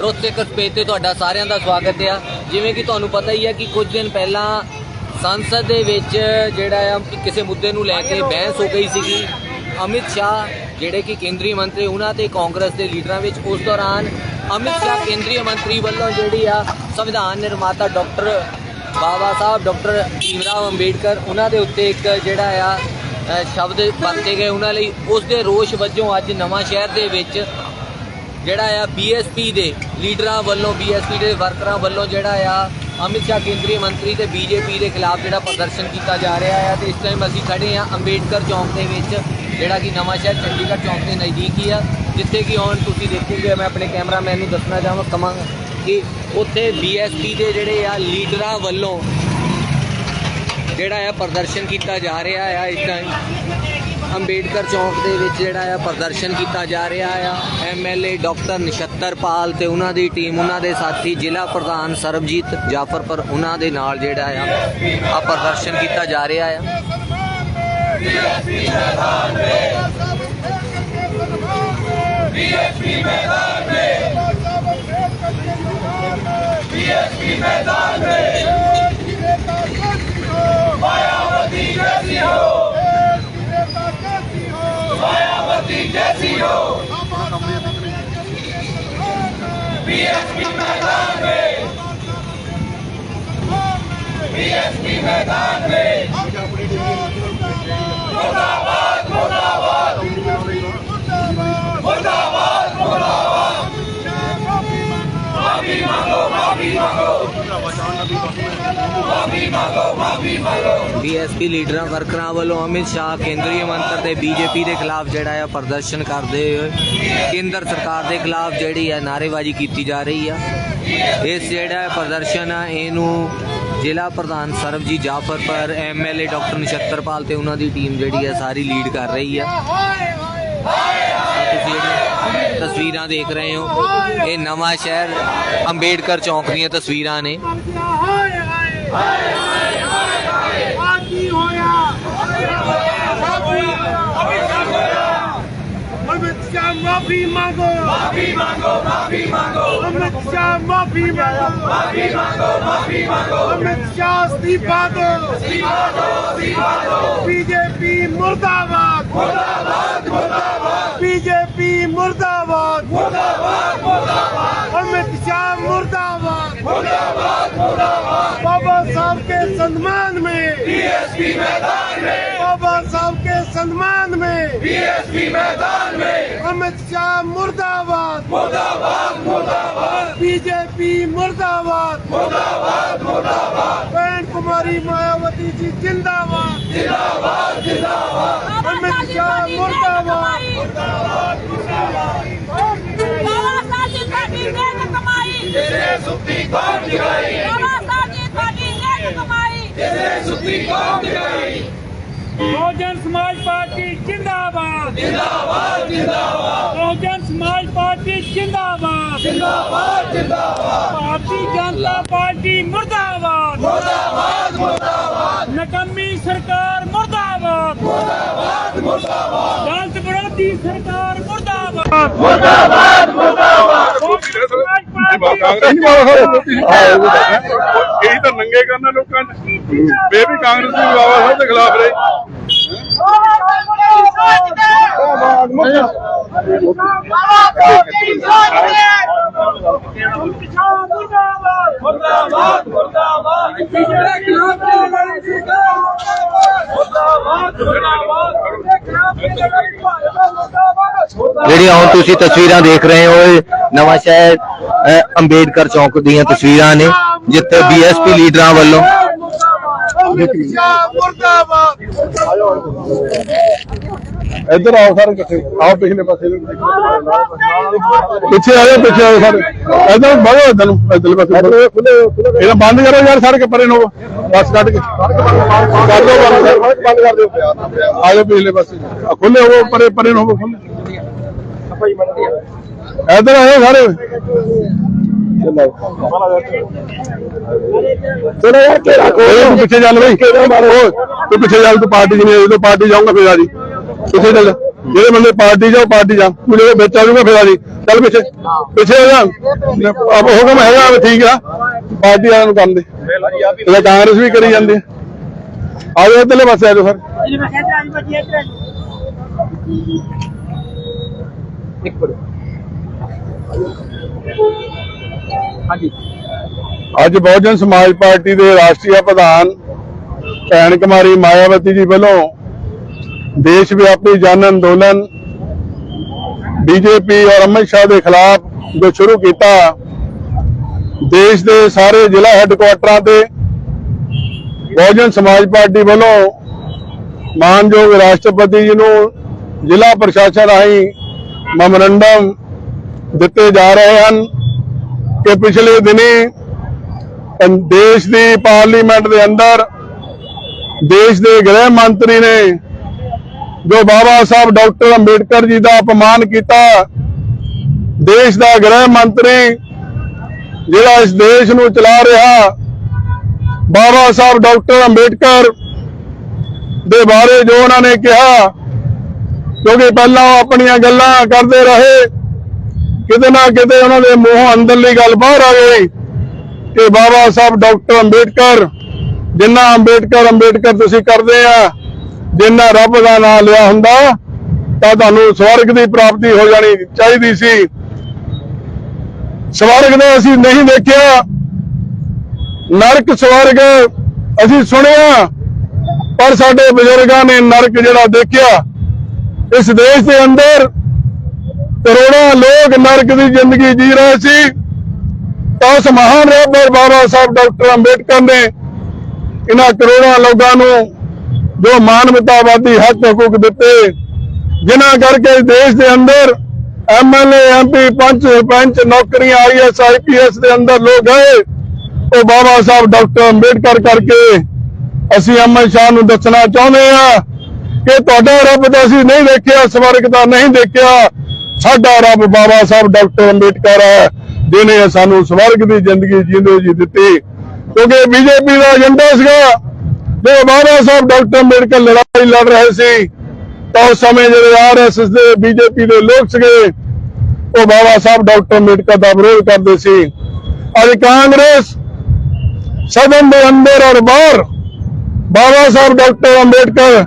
Rohtak space ਤੇ ਤੁਹਾਡਾ ਸਾਰਿਆਂ ਦਾ ਸਵਾਗਤ ਆ। ਜਿਵੇਂ ਕਿ ਤੁਹਾਨੂੰ ਪਤਾ ਹੀ ਹੈ ਕਿ ਕੁਝ ਦਿਨ ਪਹਿਲਾਂ ਸੰਸਦ ਦੇ ਵਿੱਚ ਜਿਹੜਾ ਆ, ਕਿਸੇ ਮੁੱਦੇ ਨੂੰ ਲੈ ਕੇ ਬਹਿਸ ਹੋ ਗਈ ਸੀਗੀ। ਅਮਿਤ ਸ਼ਾਹ, ਜਿਹੜੇ ਕਿ ਕੇਂਦਰੀ ਮੰਤਰੀ, ਉਹਨਾਂ ਤੇ ਕਾਂਗਰਸ ਦੇ ਲੀਡਰਾਂ ਵਿੱਚ। ਉਸ ਦੌਰਾਨ ਅਮਿਤ ਸ਼ਾਹ ਕੇਂਦਰੀ ਮੰਤਰੀ ਵੱਲੋਂ ਜਿਹੜੀ ਆ, ਸੰਵਿਧਾਨ ਨਿਰਮਾਤਾ ਡਾਕਟਰ ਬਾਬਾ ਸਾਹਿਬ, ਡਾਕਟਰ ਭੀਮਰਾਵ ਅੰਬੇਡਕਰ, ਉਹਨਾਂ ਦੇ ਉੱਤੇ ਇੱਕ ਜਿਹੜਾ ਆ ਸ਼ਬਦ ਵਰਤੇ ਗਏ ਉਹਨਾਂ ਲਈ। ਉਸ ਦੇ ਰੋਸ਼ ਵਜੋਂ ਅੱਜ ਨਵਾਂ ਸ਼ਹਿਰ ਦੇ ਵਿੱਚ ਜਿਹੜਾ ਆ ਬੀਐਸਪੀ ਦੇ ਲੀਡਰਾਂ ਵੱਲੋਂ ਬੀਐਸਪੀ ਦੇ ਵਰਕਰਾਂ ਵੱਲੋਂ ਜਿਹੜਾ ਆ ਅਮਿਤ ਸ਼ਾਹ ਕੇਂਦਰੀ ਮੰਤਰੀ ਤੇ ਬੀਜੇਪੀ ਦੇ ਖਿਲਾਫ ਜਿਹੜਾ ਪ੍ਰਦਰਸ਼ਨ ਕੀਤਾ ਜਾ ਰਿਹਾ ਆ ਤੇ ਇਸ ਟਾਈਮ ਅਸੀਂ ਖੜੇ ਆ ਅੰਬੇਡਕਰ ਚੌਂਕ ਦੇ ਵਿੱਚ, ਜਿਹੜਾ ਕਿ ਨਵਾਂ ਸ਼ਹਿਰ ਚੰਡੀਗੜ੍ਹ ਚੌਂਕ ਦੇ ਨਜ਼ਦੀਕ ਹੀ ਆ, ਜਿੱਥੇ ਕਿ ਹੁਣ ਤੁਸੀਂ ਦੇਖੋਗੇ, ਮੈਂ ਆਪਣੇ ਕੈਮਰਾਮੈਨ ਨੂੰ ਦੱਸਣਾ ਚਾਹਾਂ ਕਵਾਂਗਾ ਕਿ ਉੱਥੇ ਬੀਐਸਪੀ ਦੇ ਜਿਹੜੇ ਆ ਲੀਡਰਾਂ ਵੱਲੋਂ ਜਿਹੜਾ ਆ ਪ੍ਰਦਰਸ਼ਨ ਕੀਤਾ ਜਾ ਰਿਹਾ ਆ ਇਸ ਟਾਈਮ ਅੰਬੇਡਕਰ ਚੌਂਕ ਦੇ ਵਿੱਚ ਜਿਹੜਾ ਆ ਪ੍ਰਦਰਸ਼ਨ ਕੀਤਾ ਜਾ ਰਿਹਾ ਆ। ਐਮਐਲਏ ਡਾਕਟਰ ਨਛੱਤਰ ਪਾਲ ਤੇ ਉਹਨਾਂ ਦੀ ਟੀਮ, ਉਹਨਾਂ ਦੇ ਸਾਥੀ, ਜ਼ਿਲ੍ਹਾ ਪ੍ਰਧਾਨ ਸਰਬਜੀਤ ਜਾਫਰਪੁਰ, ਉਹਨਾਂ ਦੇ ਨਾਲ ਜਿਹੜਾ ਆ ਆ ਪ੍ਰਦਰਸ਼ਨ ਕੀਤਾ ਜਾ ਰਿਹਾ ਆ। BSP Desio. PSP Medanbe. PSP Medanbe. Mundabad, Mundabad, Mundabad, Mundabad, Mundabad, Mundabad, Mundabad, Mundabad, Mundabad, ਲੀਡਰਾਂ, ਵਰਕਰਾਂ ਵੱਲੋਂ ਅਮਿਤ ਸ਼ਾਹ, ਕੇਂਦਰੀ ਮੰਤਰ ਤੇ ਬੀਜੇਪੀ ਦੇ ਖਿਲਾਫ ਜਿਹੜਾ ਆ ਪ੍ਰਦਰਸ਼ਨ ਕਰਦੇ ਹੋਏ ਕੇਂਦਰ ਸਰਕਾਰ ਦੇ ਖਿਲਾਫ ਜਿਹੜੀ ਆ ਨਾਅਰੇਬਾਜ਼ੀ ਕੀਤੀ ਜਾ ਰਹੀ ਆ। ਇਸ ਜਿਹੜਾ ਪ੍ਰਦਰਸ਼ਨ ਆ, ਇਹਨੂੰ ਜ਼ਿਲ੍ਹਾ ਪ੍ਰਧਾਨ ਸਰਬਜੀਤ ਜਾਫਰ ਪਰ ਐਮਐਲਏ ਡਾਕਟਰ ਨਛੱਤਰਪਾਲ ਤੇ ਉਹਨਾਂ ਦੀ ਟੀਮ ਜਿਹੜੀ ਹੈ ਸਾਰੀ ਲੀਡ ਕਰ ਰਹੀ ਆ। ਤੁਸੀਂ ਤਸਵੀਰਾਂ ਦੇਖ ਰਹੇ ਹੋ, ਇਹ ਨਵਾਂ ਸ਼ਹਿਰ ਅੰਬੇਡਕਰ ਚੌਂਕ ਦੀਆਂ ਤਸਵੀਰਾਂ ਨੇ। ਕੀ ਹੋਇਆ ਅਮਿਤ ਸ਼ਾਹ ਮਾਫੀ ਮੰਗੋ ਮਾਫੀ ਮੰਗੋ ਮਾਫੀ ਮੰਗੋ ਅਮਿਤ ਸ਼ਾਹ ਮਾਫੀ ਮੰਗੋ ਮਾਫੀ ਮੰਗੋ ਮਾਫੀ ਮੰਗੋ ਅਮਿਤ ਸ਼ਾਹ ਅਸਤੀਫਾ ਦਿਓ ਅਸਤੀਫਾ ਦਿਓ ਅਸਤੀਫਾ ਦਿਓ ਬੀਜੇਪੀ ਮੁਰਦਾਬਾਦ ਮੁਰਦਾਬਾਦ ਮੁਰਦਾਬਾਦ ਬੀਜੇਪੀ ਮੁਰਦਾਬਾਦ ਮੁਰਦਾਬਾਦ बाबा साहब के सम्मान में। बीएसपी मैदान में। बाबा साहब के सम्मान में। बीएसपी मैदान में। अमित शाह मुर्दाबाद। मुर्दाबाद मुर्दाबाद। बीजेपी मुर्दाबाद। मुर्दाबाद मुर्दाबाद। बहन कुमारी मायावती जी जिंदाबाद। जिंदाबाद जिंदाबाद। अमित शाह मुर्दाबाद। मुर्दाबाद ਬਾਬਾ बहुजन समाज पार्टी जिंदाबाद। जिंदाबाद जिंदाबाद। बहुजन समाज पार्टी जिंदाबाद। जिंदाबाद जिंदाबाद। भारतीय जनता पार्टी मुर्दाबाद। मुर्दाबाद मुर्दाबाद। नकम्मी सरकार मुर्दाबाद। मुर्दाबाद मुर्दाबाद। दलित विरोधी सरकार मुर्दाबाद। मुर्दाबाद। ਕਾਂਗਰਸ ਨਹੀਂ ਬਾਬਾ ਸਾਹਿਬ ਇਹੀ ਤਾਂ ਨੰਗੇ ਕਰਨਾ ਲੋਕਾਂ ਨੇ। ਫੇਰ ਵੀ ਕਾਂਗਰਸ ਵੀ ਬਾਬਾ ਸਾਹਿਬ ਦੇ ਖਿਲਾਫ ਰਹੇ। ਜਿਹੜੀਆਂ ਹੁਣ ਤੁਸੀਂ ਤਸਵੀਰਾਂ ਦੇਖ ਰਹੇ ਹੋ ਨਵਾਂ ਸ਼ਹਿਰ ਅੰਬੇਡਕਰ ਚੌਕ ਦੀਆਂ ਤਸਵੀਰਾਂ ਨੇ, ਜਿੱਥੇ ਬੀਐਸਪੀ ਲੀਡਰਾਂ ਵੱਲੋਂ ਮੁਰਦਾਬਾਦ ਮੁਰਦਾਬਾਦ। ਇੱਧਰ ਆਓ ਸਾਰੇ ਇਕੱਠੇ। ਆਓ ਪਿਛਲੇ ਪਾਸੇ ਨੂੰ। ਪਿੱਛੇ ਆ ਜਾਓ ਪਿੱਛੇ ਆਓ ਸਾਰੇ। ਇੱਧਰ ਵਧੋ ਇੱਧਰ ਨੂੰ ਇੱਧਰਲੇ ਪਾਸੇ ਇਹਦਾ ਬੰਦ ਕਰੋ ਯਾਰ ਸਾਰੇ ਕੇ ਪਰੇ ਨੂੰ। ਬਸ ਕੱਢ ਕੇ। ਕਰ ਦਿਓ ਬੰਦ ਬੰਦ ਕਰ ਦਿਓ। ਆ ਜਾਓ ਪਿਛਲੇ ਪਾਸੇ ਆ ਖੁੱਲੇ ਹੋਵੋ ਪਰੇ ਪਰੇ ਨੂੰ ਹੋਵੋ ਖੁੱਲੇ ਇੱਧਰ ਆਓ ਸਾਰੇ। ਚਲੋ ਯਾਰ ਕਿਹੜਾ ਕੋਈ ਪਿੱਛੇ ਚੱਲ ਬਈ। ਉਹ, ਤੂੰ ਪਿੱਛੇ ਚੱਲ ਤੂੰ ਪਾਰਟੀ ਜਿਵੇਂ ਜਦੋਂ ਪਾਰਟੀ ਜਾਊਂਗਾ ਫਿਰ ਆ ਜੀ। ਪਿੱਛੇ ਚੱਲ। ਜਿਹੜੇ ਬੰਦੇ ਪਾਰਟੀ ਜਾ ਉਹ ਪਾਰਟੀ ਜਾ ਤੂੰ ਜਿਹੜੇ ਵਿੱਚ ਆ ਜਾਊਗਾ ਫਿਰ ਆ ਜੀ ਚੱਲ ਪਿੱਛੇ ਪਿੱਛੇ ਹੋ ਜਾ। ਅਬ ਹੁਕਮ ਹੈਗਾ ਵੀ ਠੀਕ ਆ। ਪਾਰਟੀ ਵਾਲਿਆਂ ਨੂੰ ਕੰਮ ਦੇ। ਇਹ ਕਾਂਗਰਸ ਵੀ ਕਰੀ ਜਾਂਦੀ। ਆ ਆ ਜਾਓ ਇੱਧਰਲੇ ਪਾਸੇ ਆ ਜਾਓ ਫਿਰ। ਅੱਜ ਬਹੁਜਨ ਸਮਾਜ ਪਾਰਟੀ ਦੇ ਰਾਸ਼ਟਰੀ ਪ੍ਰਧਾਨ ਭੈਣ ਕੁਮਾਰੀ ਮਾਇਆਵਤੀ ਜੀ ਵੱਲੋਂ ਦੇਸ਼ ਵਿਆਪੀ ਜਨ ਅੰਦੋਲਨ ਬੀਜੇਪੀ ਔਰ ਅਮਿਤ ਸ਼ਾਹ ਦੇ ਖਿਲਾਫ ਜੋ ਸ਼ੁਰੂ ਕੀਤਾ ਦੇਸ਼ ਦੇ ਸਾਰੇ ਜ਼ਿਲ੍ਹਾ ਹੈੱਡਕੁਆਟਰਾਂ ਤੇ ਬਹੁਜਨ ਸਮਾਜ ਪਾਰਟੀ ਵੱਲੋਂ ਮਾਨਯੋਗ ਰਾਸ਼ਟਰਪਤੀ ਜੀ ਨੂੰ ਜ਼ਿਲ੍ਹਾ ਪ੍ਰਸ਼ਾਸਨ ਰਾਹੀਂ ਮੈਮੋਰੰਡਮ ਦਿੱਤੇ ਜਾ ਰਹੇ ਹਨ ਕਿ ਪਿਛਲੇ ਦਿਨੀ ਦੇਸ਼ ਦੀ ਪਾਰਲੀਮੈਂਟ ਦੇ ਅੰਦਰ ਦੇਸ਼ ਦੇ ਗ੍ਰਹਿ ਮੰਤਰੀ ਨੇ ਜੋ ਬਾਬਾ ਸਾਹਿਬ ਡਾਕਟਰ ਅੰਬੇਡਕਰ ਜੀ ਦਾ ਅਪਮਾਨ ਕੀਤਾ, ਦੇਸ਼ ਦਾ ਗ੍ਰਹਿ ਮੰਤਰੀ ਜਿਹੜਾ ਇਸ ਦੇਸ਼ ਨੂੰ ਚਲਾ ਰਿਹਾ, ਬਾਬਾ ਸਾਹਿਬ ਡਾਕਟਰ ਅੰਬੇਡਕਰ ਦੇ ਬਾਰੇ ਜੋ ਉਹਨਾਂ ਨੇ ਕਿਹਾ, ਕਿਉਂਕਿ ਪਹਿਲਾਂ ਉਹ ਆਪਣੀਆਂ ਗੱਲਾਂ ਕਰਦੇ ਰਹੇ, ਕਿਤੇ ਨਾ ਕਿਤੇ ਉਹਨਾਂ ਦੇ ਮੂੰਹੋਂ ਅੰਦਰਲੀ ਗੱਲ ਬਾਹਰ ਆ ਗਈ ਕਿ ਬਾਬਾ ਸਾਹਿਬ ਡਾਕਟਰ ਅੰਬੇਡਕਰ, ਜਿੰਨਾ ਅੰਬੇਡਕਰ ਅੰਬੇਡਕਰ ਤੁਸੀਂ ਕਰਦੇ ਆ ਜਿੰਨਾ ਰੱਬ ਦਾ ਨਾਮ ਲਿਆ ਹੁੰਦਾ, ਤਾਂ ਤੁਹਾਨੂੰ ਸਵਰਗ ਦੀ ਪ੍ਰਾਪਤੀ ਹੋ ਜਾਣੀ ਚਾਹੀਦੀ ਸੀ। ਸਵਰਗ ਨੇ ਅਸੀਂ ਨਹੀਂ ਦੇਖਿਆ ਨਰਕ ਸਵਰਗ ਅਸੀਂ ਸੁਣਿਆ, ਪਰ ਸਾਡੇ ਬਜ਼ੁਰਗਾਂ ਨੇ ਨਰਕ ਜਿਹੜਾ ਦੇਖਿਆ। ਇਸ ਦੇਸ਼ ਦੇ ਅੰਦਰ ਕਰੋੜਾਂ ਲੋਕ ਨਰਕ ਦੀ ਜ਼ਿੰਦਗੀ ਜੀ ਰਹੇ ਸੀ। ਤਾਂ ਉਸ ਮਹਾਨ ਰੱਬ ਬਾਬਾ ਸਾਹਿਬ ਡਾਕਟਰ ਅੰਬੇਡਕਰ ਨੇ ਇਹਨਾਂ ਕਰੋੜਾਂ ਲੋਕਾਂ ਨੂੰ ਜੋ ਮਾਨਵਤਾਵਾਦੀ ਹੱਕ ਹਕੂਕ ਦਿੱਤੇ, ਜਿਨ੍ਹਾਂ ਕਰਕੇ ਦੇਸ਼ ਦੇ ਅੰਦਰ ਐਮਐਲਏ ਐਮਪੀ ਪੰਚ, ਸਰਪੰਚ, ਨੌਕਰੀਆਂ ਆਈਐਸ ਆਈਪੀਐਸ ਦੇ ਅੰਦਰ ਲੋਕ ਗਏ ਉਹ ਬਾਬਾ ਸਾਹਿਬ ਡਾਕਟਰ ਅੰਬੇਡਕਰ ਕਰਕੇ ਅਸੀਂ ਅਮਨ ਸ਼ਾਹ ਨੂੰ ਦੱਸਣਾ ਚਾਹੁੰਦੇ ਆ ਕਿ ਤੁਹਾਡਾ ਰੱਬ ਤਾਂ ਅਸੀਂ ਨਹੀਂ ਦੇਖਿਆ ਸਵਰਗ ਤਾਂ ਨਹੀਂ ਦੇਖਿਆ। ਸਾਡਾ ਰੱਬ ਬਾਬਾ ਸਾਹਿਬ ਡਾਕਟਰ ਅੰਬੇਡਕਰ ਹੈ ਜਿਨੇ ਸਾਨੂੰ ਸਵਰਗ ਦੀ ਜ਼ਿੰਦਗੀ ਜੀਂਦੇ ਜੀ ਦਿੱਤੀ। ਕਿਉਂਕਿ ਬੀਜੇਪੀ ਦਾ ਏਜੰਡਾ ਸੀਗਾ ਜਦੋਂ ਬਾਬਾ ਸਾਹਿਬ ਡਾਕਟਰ ਅੰਬੇਡਕਰ ਲੜਾਈ ਲੜ ਰਹੇ ਸੀ। ਤਾਂ ਉਸ ਸਮੇਂ ਜਿਹੜੇ ਆਰਐਸਐਸ ਦੇ ਬੀਜੇਪੀ ਦੇ ਲੋਕ ਸੀਗੇ, ਉਹ ਬਾਬਾ ਸਾਹਿਬ ਡਾਕਟਰ ਅੰਬੇਡਕਰ ਦਾ ਵਿਰੋਧ ਕਰਦੇ ਸੀ। ਅੱਜ ਕਾਂਗਰਸ ਸਦਨ ਦੇ ਅੰਦਰ ਔਰ ਬਾਹਰ ਬਾਬਾ ਸਾਹਿਬ ਡਾਕਟਰ ਅੰਬੇਡਕਰ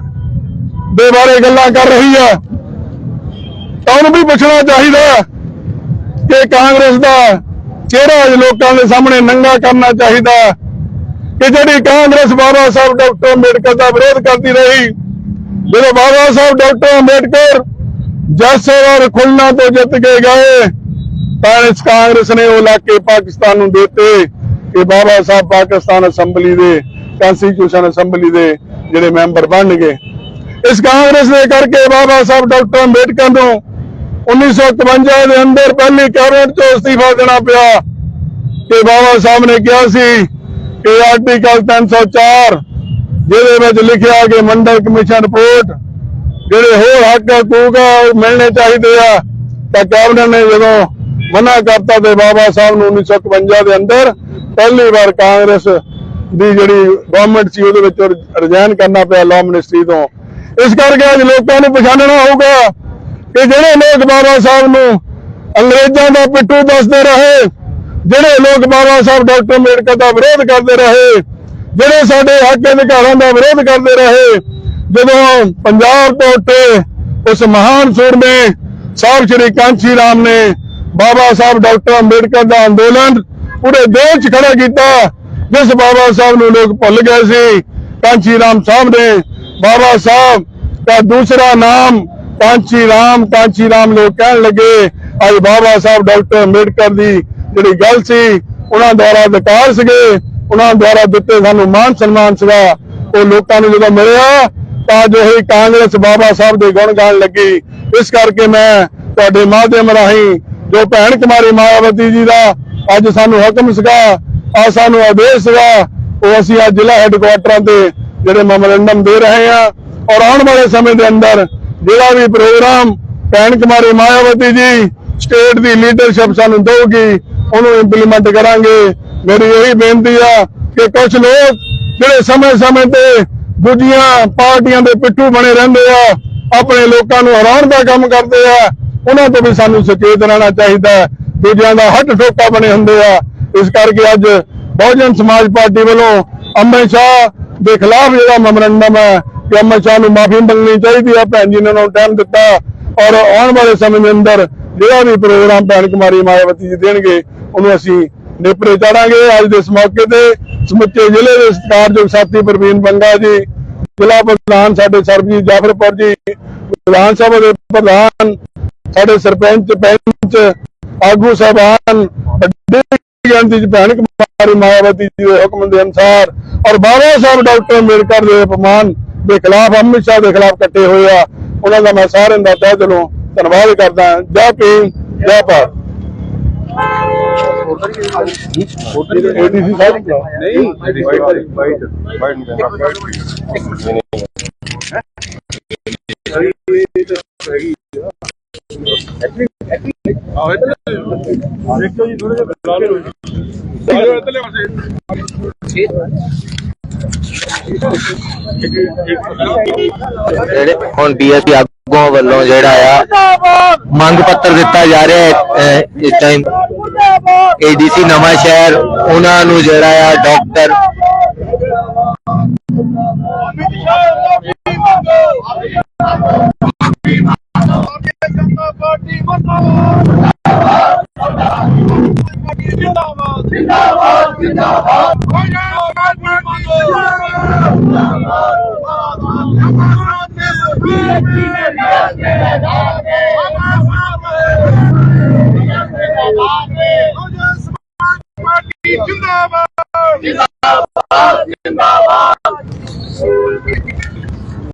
ਦੇ ਬਾਰੇ ਗੱਲਾਂ ਕਰ ਰਹੀ ਹੈ। ਤਾਂ ਉਹਨੂੰ ਵੀ ਪੁੱਛਣਾ ਚਾਹੀਦਾ ਕਿ ਕਾਂਗਰਸ ਦਾ ਚਿਹਰਾ ਅੱਜ ਲੋਕਾਂ ਦੇ ਸਾਹਮਣੇ ਨੰਗਾ ਕਰਨਾ ਚਾਹੀਦਾ ਕਿ ਜਿਹੜੀ ਕਾਂਗਰਸ ਬਾਬਾ ਸਾਹਿਬ ਡਾਕਟਰ ਅੰਬੇਡਕਰ ਦਾ ਵਿਰੋਧ ਕਰਦੀ ਰਹੀ, ਜਦੋਂ ਬਾਬਾ ਸਾਹਿਬ ਡਾਕਟਰ ਅੰਬੇਡਕਰ ਜੈਸੇ ਔਰ ਖੁਲਨਾ ਤੋਂ ਜਿੱਤ ਕੇ ਗਏ, ਤਾਂ ਇਸ ਕਾਂਗਰਸ ਨੇ ਉਹ ਇਲਾਕੇ ਪਾਕਿਸਤਾਨ ਨੂੰ ਦਿੱਤੇ ਕਿ ਬਾਬਾ ਸਾਹਿਬ ਪਾਕਿਸਤਾਨ ਅਸੈਂਬਲੀ ਦੇ ਕਨਸਟੀਟਿਊਸ਼ਨ ਅਸੈਂਬਲੀ ਦੇ ਜਿਹੜੇ ਮੈਂਬਰ ਬਣ ਗਏ। ਇਸ ਕਾਂਗਰਸ ਨੇ ਕਰਕੇ ਬਾਬਾ ਸਾਹਿਬ ਡਾਕਟਰ ਅੰਬੇਡਕਰ ਨੂੰ 1951 ਦੇ ਅੰਦਰ ਪਹਿਲੀ ਕੈਬਨਿਟ ਤੋਂ ਅਸਤੀਫਾ ਦੇਣਾ ਪਿਆ ਕਿ ਬਾਬਾ ਸਾਹਿਬ ਨੇ ਕਿਹਾ ਸੀ ਕਿ ਆਰਟੀਕਲ 304 ਜਿਹਦੇ ਵਿੱਚ ਲਿਖਿਆ ਕਿ ਮੰਡਲ ਕਮਿਸ਼ਨ ਰਿਪੋਰਟ, ਜਿਹੜੇ ਹੋਰ ਹੱਕ ਹਕੂਕ ਮਿਲਣੇ ਚਾਹੀਦੇ ਆ। ਤਾਂ ਕੈਬਨਿਟ ਨੇ ਜਦੋਂ ਮਨਾ ਕਰਤਾ ਤੇ ਬਾਬਾ ਸਾਹਿਬ ਨੂੰ 1951 ਦੇ ਅੰਦਰ ਪਹਿਲੀ ਵਾਰ ਕਾਂਗਰਸ ਦੀ ਜਿਹੜੀ ਗਵਰਨਮੈਂਟ ਸੀ, ਉਹਦੇ ਵਿੱਚ ਰਿਜ਼ਾਈਨ ਕਰਨਾ ਪਿਆ ਲਾਅ ਮਿਨਿਸਟਰੀ ਤੋਂ। ਇਸ ਕਰਕੇ ਅੱਜ ਲੋਕਾਂ ਨੂੰ ਪਛਾਣਨਾ ਹੋਊਗਾ ਕਿ ਜਿਹੜੇ ਲੋਕ ਬਾਬਾ ਸਾਹਿਬ ਨੂੰ ਅੰਗਰੇਜ਼ਾਂ ਦਾ ਪਿੱਟੂ ਦੱਸਦੇ ਰਹੇ ਜਿਹੜੇ ਲੋਕ ਬਾਬਾ ਸਾਹਿਬ ਡਾਕਟਰ ਅੰਬੇਡਕਰ ਦਾ ਵਿਰੋਧ ਕਰਦੇ ਰਹੇ, ਜਿਹੜੇ ਸਾਡੇ ਹੱਕ ਅਧਿਕਾਰਾਂ ਦਾ ਵਿਰੋਧ ਕਰਦੇ ਰਹੇ, ਜਦੋਂ ਪੰਜਾਬ ਤੋਂ ਉੱਤੇ ਉਸ ਮਹਾਨ ਸੂਰਮੇ ਸਾਹਿਬ ਸ਼੍ਰੀ ਕਾਂਚੀ ਰਾਮ ਨੇ ਬਾਬਾ ਸਾਹਿਬ ਡਾਕਟਰ ਅੰਬੇਡਕਰ ਦਾ ਅੰਦੋਲਨ ਪੂਰੇ ਦੇਸ਼ 'ਚ ਖੜਾ ਕੀਤਾ, ਜਿਸ ਬਾਬਾ ਸਾਹਿਬ ਨੂੰ ਲੋਕ ਭੁੱਲ ਗਏ ਸੀ ਕਾਂਸ਼ੀ ਰਾਮ ਸਾਹਿਬ ਨੇ ਬਾਬਾ ਸਾਹਿਬ ਦਾ ਦੂਸਰਾ ਨਾਮ ਕਾਂਚੀ ਰਾਮ ਕਾਂਚੀ ਰਾਮ ਲੋਕ ਕਹਿਣ ਲੱਗੇ, ਅੱਜ ਬਾਬਾ ਸਾਹਿਬ ਡਾਕਟਰ ਅੰਬੇਡਕਰ ਦੀ ਜਿਹੜੀ ਗੱਲ ਸੀ, ਉਹਨਾਂ ਦੁਆਰਾ ਅਧਿਕਾਰ ਸੀਗੇ, ਉਹਨਾਂ ਦੁਆਰਾ ਦਿੱਤੇ ਸਾਨੂੰ ਮਾਨ ਸਨਮਾਨ ਸੀਗਾ। ਉਹ ਲੋਕਾਂ ਨੂੰ ਜਦੋਂ ਮਿਲਿਆ, ਤਾਂ ਜੋ ਇਹ ਕਾਂਗਰਸ ਬਾਬਾ ਸਾਹਿਬ ਦੇ ਗੁਣ ਗਾਣ ਲੱਗੀ। ਇਸ ਕਰਕੇ ਮੈਂ ਤੁਹਾਡੇ ਮਾਧਿਅਮ ਰਾਹੀਂ ਜੋ ਭੈਣ ਕੁਮਾਰੀ ਮਾਇਆਵਤੀ ਜੀ ਦਾ ਅੱਜ ਸਾਨੂੰ ਹੁਕਮ ਸੀਗਾ, ਆ ਸਾਨੂੰ ਆਦੇਸ਼ ਸੀਗਾ, ਉਹ ਅਸੀਂ ਅੱਜ ਜ਼ਿਲ੍ਹਾ ਹੈੱਡਕੁਆਟਰਾਂ ਤੇ ਜਿਹੜੇ ਮੈਮੋਰੰਡਮ ਦੇ ਰਹੇ ਆ ਔਰ ਆਉਣ ਵਾਲੇ ਸਮੇਂ ਦੇ ਅੰਦਰ ਜਿਹੜਾ ਵੀ ਪ੍ਰੋਗਰਾਮ ਭੈਣ ਕੁਮਾਰੀ ਮਾਇਆਵਤੀ ਜੀ ਸਟੇਟ ਦੀ ਲੀਡਰਸ਼ਿਪ ਸਾਨੂੰ ਦੇਊਗੀ ਉਹਨੂੰ ਇੰਪਲੀਮੈਂਟ ਕਰਾਂਗੇ। ਮੇਰੀ ਇਹੀ ਬੇਨਤੀ ਆ ਕਿ ਕੁਝ ਲੋਕ ਜਿਹੜੇ ਸਮੇਂ ਸਮੇਂ ਤੇ ਦੂਜੀਆਂ ਪਾਰਟੀਆਂ ਦੇ ਪਿੱਠੂ ਬਣੇ ਰਹਿੰਦੇ ਆ, ਆਪਣੇ ਲੋਕਾਂ ਨੂੰ ਹਰਾਉਣ ਦਾ ਕੰਮ ਕਰਦੇ ਆ, ਉਹਨਾਂ ਤੋਂ ਵੀ ਸਾਨੂੰ ਸੁਚੇਤ ਰਹਿਣਾ ਚਾਹੀਦਾ ਦੂਜਿਆਂ ਦਾ ਹੱਥ ਠੋਕਾ ਬਣੇ ਹੁੰਦੇ ਆ। ਇਸ ਕਰਕੇ ਅੱਜ ਬਹੁਜਨ ਸਮਾਜ ਪਾਰਟੀ ਵੱਲੋਂ ਅਮਰ ਸ਼ਾਹ ਦੇ ਖਿਲਾਫ ਜਿਹੜਾ ਮੈਮੋਰੰਡਮ ਹੈ ਕਿ ਅਮਰ ਸ਼ਾਹ ਨੂੰ ਮਾਫੀ ਮੰਗਣੀ ਚਾਹੀਦੀ ਆ, ਭੈਣ ਜੀ ਨੇ ਉਹਨਾਂ ਨੂੰ ਟਾਈਮ ਦਿੱਤਾ। ਔਰ ਆਉਣ ਵਾਲੇ ਸਮੇਂ ਦੇ ਅੰਦਰ ਜਿਹੜਾ ਵੀ ਪ੍ਰੋਗਰਾਮ ਭੈਣ ਕੁਮਾਰੀ ਮਾਇਆਵਤੀ ਜੀ ਦੇਣਗੇ ਉਹਨੂੰ ਅਸੀਂ ਨੇਪਰੇ ਚਾੜਾਂਗੇ। ਅੱਜ ਦੇ ਇਸ ਮੌਕੇ ਤੇ ਸਮੁੱਚੇ ਜ਼ਿਲ੍ਹੇ ਦੇ ਸਤਿਕਾਰਯੋਗ ਸਾਥੀ ਪ੍ਰਵੀਨ ਬੰਗਾ ਜੀ, ਜ਼ਿਲ੍ਹਾ ਪ੍ਰਧਾਨ ਸਾਡੇ ਸਰਬਜੀਤ ਜਾਫਰਪੁਰ ਜੀ ਵਿਧਾਨ ਸਭਾ ਦੇ ਪ੍ਰਧਾਨ, ਸਾਡੇ ਸਰਪੰਚ, ਪੰਚ, ਆਗੂ ਸਾਹਿਬਾਨ, ਵੱਡੀ ਗਿਣਤੀ ਚ ਭੈਣ ਕੁਮਾਰੀ, ਮਾਇਆਵਤੀ ਜੀ ਦੇ ਹੁਕਮ ਦੇ ਅਨੁਸਾਰ ਔਰ ਬਾਬਾ ਸਾਹਿਬ ਡਾਕਟਰ ਅੰਬੇਡਕਰ ਦੇ ਅਪਮਾਨ ਦੇ ਖਿਲਾਫ ਅਮਿਤ ਸ਼ਾਹ ਦੇ ਖਿਲਾਫ ਇਕੱਠੇ ਹੋਏ ਆ। ਉਹਨਾਂ ਦਾ ਮੈਂ ਸਾਰਿਆਂ ਦਾ ਤਹਿ ਦਿਲੋਂ ਧੰਨਵਾਦ ਕਰਦਾ ਜੈ ਭੀਮ, ਜੈ ਭਾਰਤ। ਏਡੀਸੀ ਸਾਹਿਬ ਨਹੀਂ ਜਿਹੜੇ ਹੁਣ ਬੀਐਸਪੀ ਆਗੂਆਂ ਵੱਲੋਂ ਜਿਹੜਾ ਆ ਮੰਗ ਪੱਤਰ ਦਿੱਤਾ ਜਾ ਰਿਹਾ ਹੈ ਇਸ ਟਾਈਮ ਏਡੀਸੀ ਨਵਾਂ ਸ਼ਹਿਰ ਉਹਨਾਂ ਨੂੰ ਜਿਹੜਾ ਆ ਡਾਕਟਰ ਜਿੰਦਾਬਾਦ ਜਿੰਦਾਬਾਦ ਜਿੰਦਾਬਾਦ ਜਿੰਦਾਬਾਦ